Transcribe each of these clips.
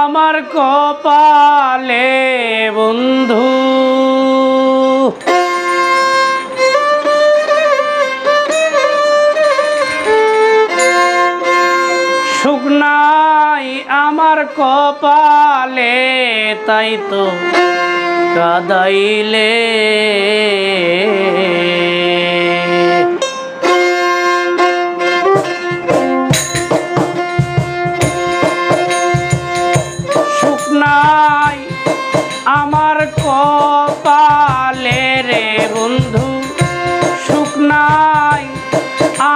আমার কপালে বন্ধু। শুকনাই আমার কপালে তাই তো কাদাইলে। রে সুখ নাই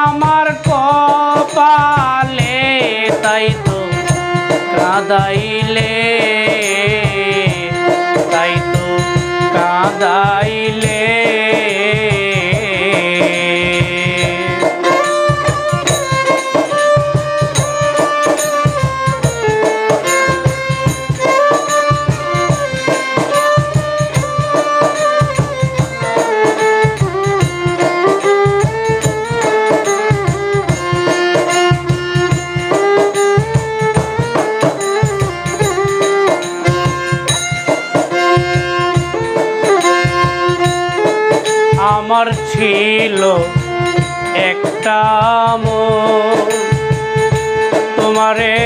আমার কপালে তাই তো কাদাইলে তাই তো কাদাইলে। আমার ছিল একটা মন। তোমারে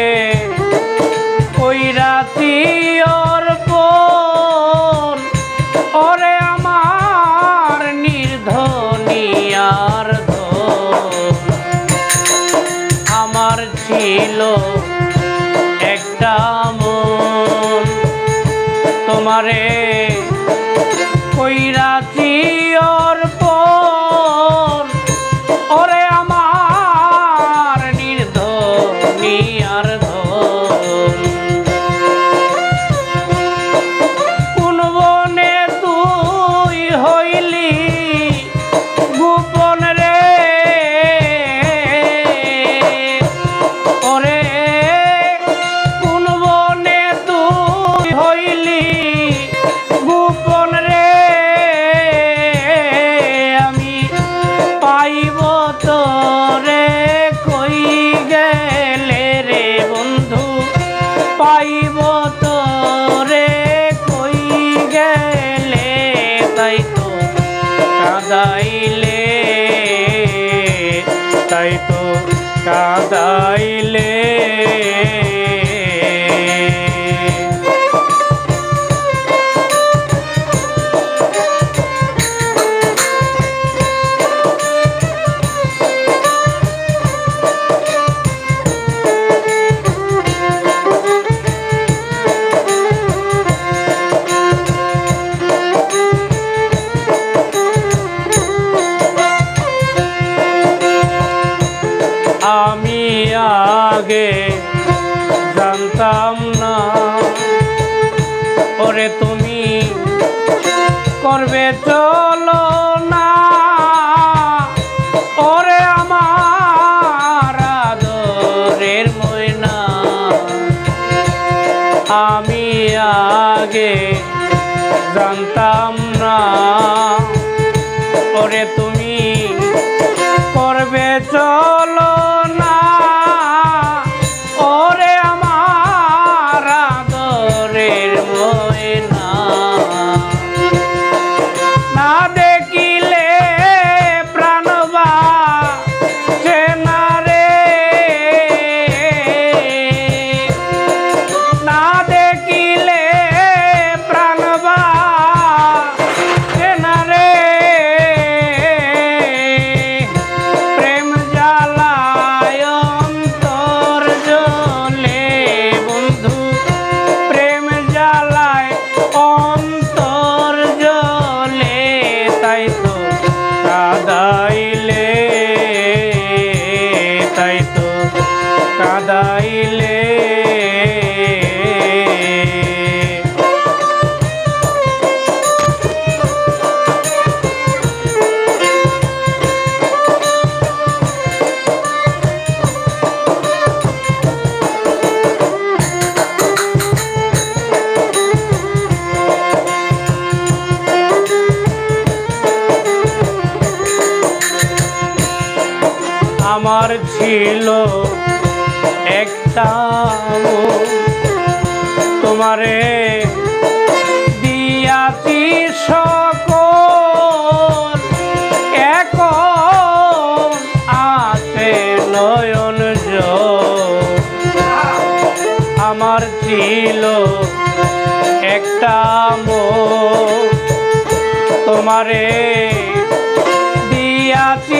ওই রাতি অর্পণ। ওরে আমার নির্ধনিয়ার ধন। আমার ছিল একটা মন। তোমারে পাইব তোরে কই গেলে তাই তো কাদাইলে? তাই তো কাদাইলে। করবে চলো না। ওরে আমার আদরের ময়না, আমি আগে জানতাম না। ওরে তুমি করবে চলো কাদাইলে তাই তো কাদাইলে। আমার ছিল একটা তোমারে দিয়াছি সকল। এখন আছে নয়ন। আমার ছিল একটা মো তোমারে দিয়াছি